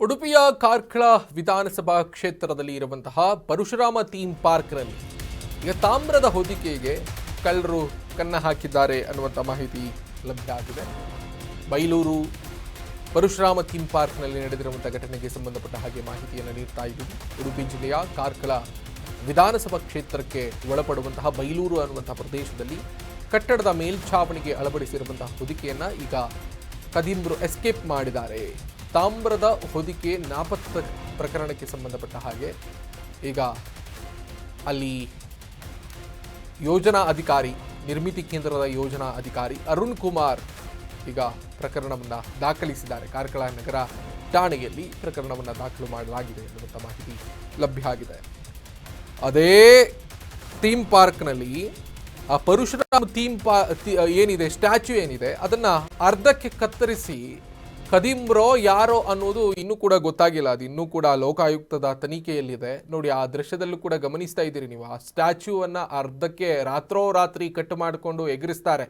ಉಡುಪಿಯ ಕಾರ್ಕಳ ವಿಧಾನಸಭಾ ಕ್ಷೇತ್ರದಲ್ಲಿ ಇರುವಂತಹ ಪರಶುರಾಮ ಥೀಮ್ ಪಾರ್ಕ್ನಲ್ಲಿ ಈಗ ತಾಮ್ರದ ಹೊದಿಕೆಗೆ ಕಳ್ಳರು ಕನ್ನ ಹಾಕಿದ್ದಾರೆ ಅನ್ನುವಂಥ ಮಾಹಿತಿ ಲಭ್ಯ ಆಗಿದೆ. ಬೈಲೂರು ಪರಶುರಾಮ ಥೀಮ್ ಪಾರ್ಕ್ನಲ್ಲಿ ನಡೆದಿರುವಂಥ ಘಟನೆಗೆ ಸಂಬಂಧಪಟ್ಟ ಹಾಗೆ ಮಾಹಿತಿಯನ್ನು ನೀಡ್ತಾ ಇದ್ದೀವಿ. ಉಡುಪಿ ಜಿಲ್ಲೆಯ ಕಾರ್ಕಳ ವಿಧಾನಸಭಾ ಕ್ಷೇತ್ರಕ್ಕೆ ಒಳಪಡುವಂತಹ ಬೈಲೂರು ಅನ್ನುವಂಥ ಪ್ರದೇಶದಲ್ಲಿ ಕಟ್ಟಡದ ಮೇಲ್ಛಾವಣಿಗೆ ಅಳವಡಿಸಿರುವಂತಹ ಹೊದಿಕೆಯನ್ನು ಈಗ ಕದೀಮ್ರು ಎಸ್ಕೇಪ್ ಮಾಡಿದ್ದಾರೆ. ತಾಮ್ರದ ಹೊದಿಕೆ ನಾಪತ್ತ ಪ್ರಕರಣಕ್ಕೆ ಸಂಬಂಧಪಟ್ಟ ಹಾಗೆ ಈಗ ಅಲ್ಲಿ ಯೋಜನಾ ಅಧಿಕಾರಿ, ನಿರ್ಮಿತಿ ಕೇಂದ್ರದ ಯೋಜನಾ ಅಧಿಕಾರಿ ಅರುಣ್ ಕುಮಾರ್ ಈಗ ಪ್ರಕರಣವನ್ನು ದಾಖಲಿಸಿದ್ದಾರೆ. ಕಾರ್ಕಳ ನಗರ ಠಾಣೆಯಲ್ಲಿ ಪ್ರಕರಣವನ್ನು ದಾಖಲು ಮಾಡಲಾಗಿದೆ ಎನ್ನುವಂಥ ಮಾಹಿತಿ ಲಭ್ಯ ಆಗಿದೆ. ಅದೇ ಥೀಮ್ ಪಾರ್ಕ್ನಲ್ಲಿ ಆ ಪರಶುರಾಮ್ ಥೀಮ್ ಪಾ ಏನಿದೆ, ಸ್ಟ್ಯಾಚ್ಯೂ ಏನಿದೆ, ಅದನ್ನು ಅರ್ಧಕ್ಕೆ ಕತ್ತರಿಸಿ ಕದೀಮ್ರೋ ಯಾರೋ ಅನ್ನೋದು ಇನ್ನೂ ಕೂಡ ಗೊತ್ತಾಗಿಲ್ಲ. ಅದು ಇನ್ನೂ ಕೂಡ ಲೋಕಾಯುಕ್ತದ ತನಿಖೆಯಲ್ಲಿದೆ. ನೋಡಿ, ಆ ದೃಶ್ಯದಲ್ಲೂ ಕೂಡ ಗಮನಿಸ್ತಾ ಇದ್ದೀರಿ ನೀವು. ಆ ಸ್ಟ್ಯಾಚ್ಯೂವನ್ನು ಅರ್ಧಕ್ಕೆ ರಾತ್ರೋರಾತ್ರಿ ಕಟ್ ಮಾಡಿಕೊಂಡು ಎಗರಿಸ್ತಾರೆ.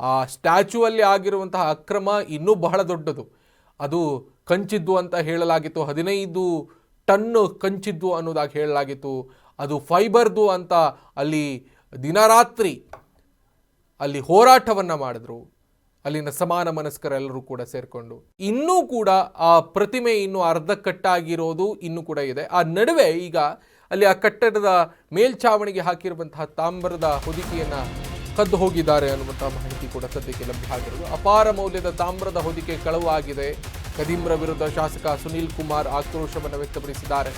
ಆ ಸ್ಟ್ಯಾಚ್ಯೂ ಅಲ್ಲಿ ಆಗಿರುವಂತಹ ಅಕ್ರಮ ಇನ್ನೂ ಬಹಳ ದೊಡ್ಡದು. ಅದು ಕಂಚಿದ್ದು ಅಂತ ಹೇಳಲಾಗಿತ್ತು. ಹದಿನೈದು ಟನ್ ಕಂಚಿದ್ದು ಅನ್ನೋದಾಗಿ ಹೇಳಲಾಗಿತ್ತು. ಅದು ಫೈಬರ್ದು ಅಂತ ಅಲ್ಲಿ ದಿನರಾತ್ರಿ ಅಲ್ಲಿ ಹೋರಾಟವನ್ನು ಮಾಡಿದ್ರು. ಅಲ್ಲಿನ ಸಮಾನ ಮನಸ್ಕರೆಲ್ಲರೂ ಕೂಡ ಸೇರಿಕೊಂಡು. ಇನ್ನೂ ಕೂಡ ಆ ಪ್ರತಿಮೆ ಇನ್ನೂ ಅರ್ಧ ಕಟ್ಟಾಗಿರೋದು ಇನ್ನೂ ಕೂಡ ಇದೆ. ಆ ನಡುವೆ ಈಗ ಅಲ್ಲಿ ಆ ಕಟ್ಟಡದ ಮೇಲ್ಛಾವಣಿಗೆ ಹಾಕಿರುವಂತಹ ತಾಮ್ರದ ಹೊದಿಕೆಯನ್ನು ಕದ್ದು ಹೋಗಿದ್ದಾರೆ ಅನ್ನುವಂತಹ ಮಾಹಿತಿ ಕೂಡ ಸದ್ಯಕ್ಕೆ ಲಭ್ಯ ಆಗಿರೋದು. ಅಪಾರ ಮೌಲ್ಯದ ತಾಮ್ರದ ಹೊದಿಕೆ ಕಳವಾಗಿದೆ. ಕದೀಮ್ರ ವಿರುದ್ಧ ಶಾಸಕ ಸುನೀಲ್ ಕುಮಾರ್ ಆಕ್ರೋಶವನ್ನು ವ್ಯಕ್ತಪಡಿಸಿದ್ದಾರೆ.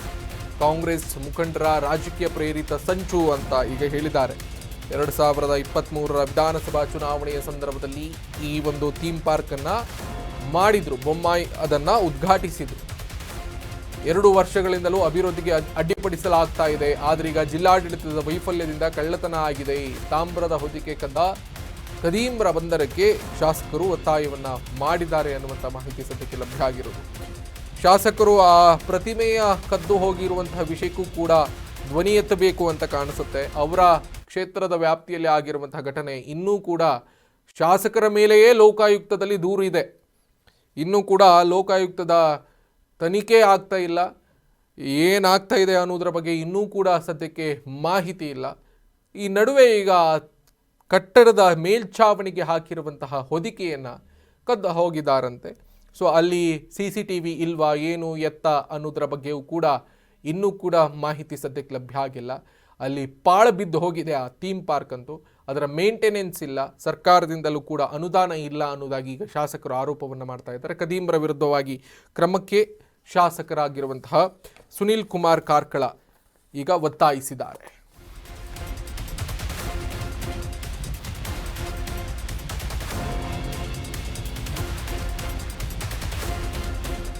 ಕಾಂಗ್ರೆಸ್ ಮುಖಂಡರ ರಾಜಕೀಯ ಪ್ರೇರಿತ ಸಂಚು ಅಂತ ಈಗ ಹೇಳಿದ್ದಾರೆ. ಎರಡು ಸಾವಿರದ ಇಪ್ಪತ್ತ್ಮೂರರ ವಿಧಾನಸಭಾ ಚುನಾವಣೆಯ ಸಂದರ್ಭದಲ್ಲಿ ಈ ಒಂದು ಥೀಮ್ ಪಾರ್ಕನ್ನು ಮಾಡಿದ್ರು. ಬೊಮ್ಮಾಯಿ ಅದನ್ನು ಉದ್ಘಾಟಿಸಿದ್ರು. ಎರಡು ವರ್ಷಗಳಿಂದಲೂ ಅಭಿವೃದ್ಧಿಗೆ ಅಡ್ಡಿಪಡಿಸಲಾಗ್ತಾ ಇದೆ. ಆದರೆ ಈಗ ಜಿಲ್ಲಾಡಳಿತದ ವೈಫಲ್ಯದಿಂದ ಕಳ್ಳತನ ಆಗಿದೆ. ತಾಮ್ರದ ಹೊದಿಕೆ ಕದ್ದ ಕದೀಮ್ರ ಬಂದರಕ್ಕೆ ಶಾಸಕರು ಒತ್ತಾಯವನ್ನ ಮಾಡಿದ್ದಾರೆ ಅನ್ನುವಂಥ ಮಾಹಿತಿ ಸದ್ಯಕ್ಕೆ ಲಭ್ಯ ಆಗಿರೋದು. ಶಾಸಕರು ಆ ಪ್ರತಿಮೆಯ ಕದ್ದು ಹೋಗಿರುವಂತಹ ವಿಷಯಕ್ಕೂ ಕೂಡ ಧ್ವನಿ ಎತ್ತಬೇಕು ಅಂತ ಕಾಣಿಸುತ್ತೆ. ಅವರ ಕ್ಷೇತ್ರದ ವ್ಯಾಪ್ತಿಯಲ್ಲಿ ಆಗಿರುವಂತಹ ಘಟನೆ ಇನ್ನೂ ಕೂಡ ಶಾಸಕರ ಮೇಲೆಯೇ ಲೋಕಾಯುಕ್ತದಲ್ಲಿ ದೂರು ಇದೆ. ಇನ್ನೂ ಕೂಡ ಲೋಕಾಯುಕ್ತದ ತನಿಖೆ ಆಗ್ತಾ ಇಲ್ಲ. ಏನಾಗ್ತಾ ಇದೆ ಅನ್ನೋದ್ರ ಬಗ್ಗೆ ಇನ್ನೂ ಕೂಡ ಸದ್ಯಕ್ಕೆ ಮಾಹಿತಿ ಇಲ್ಲ. ಈ ನಡುವೆ ಈಗ ಕಟ್ಟಡದ ಮೇಲ್ಛಾವಣಿಗೆ ಹಾಕಿರುವಂತಹ ಹೊದಿಕೆಯನ್ನು ಕದ್ದು ಹೋಗಿದ್ದಾರಂತೆ. ಸೊ, ಅಲ್ಲಿ ಸಿ ಸಿ ಟಿ ವಿ ಇಲ್ವಾ, ಏನು ಎತ್ತ ಅನ್ನೋದ್ರ ಬಗ್ಗೆಯೂ ಕೂಡ ಇನ್ನೂ ಕೂಡ ಮಾಹಿತಿ ಸದ್ಯಕ್ಕೆ ಲಭ್ಯ ಆಗಿಲ್ಲ. ಅಲ್ಲಿ ಪಾಳ ಬಿದ್ದು ಹೋಗಿದೆ ಆ ಥೀಮ್ ಪಾರ್ಕ್ ಅಂತೂ. ಅದರ ಮೇಂಟೆನೆನ್ಸ್ ಇಲ್ಲ. ಸರ್ಕಾರದಿಂದಲೂ ಕೂಡ ಅನುದಾನ ಇಲ್ಲ ಅನ್ನೋದಾಗಿ ಈಗ ಶಾಸಕರು ಆರೋಪವನ್ನು ಮಾಡ್ತಾ ಇದ್ದಾರೆ. ಕದೀಮ್ರ ವಿರುದ್ಧವಾಗಿ ಕ್ರಮಕ್ಕೆ ಶಾಸಕರಾಗಿರುವಂತಹ ಸುನೀಲ್ ಕುಮಾರ್ ಕಾರ್ಕಳ ಈಗ ಒತ್ತಾಯಿಸಿದ್ದಾರೆ.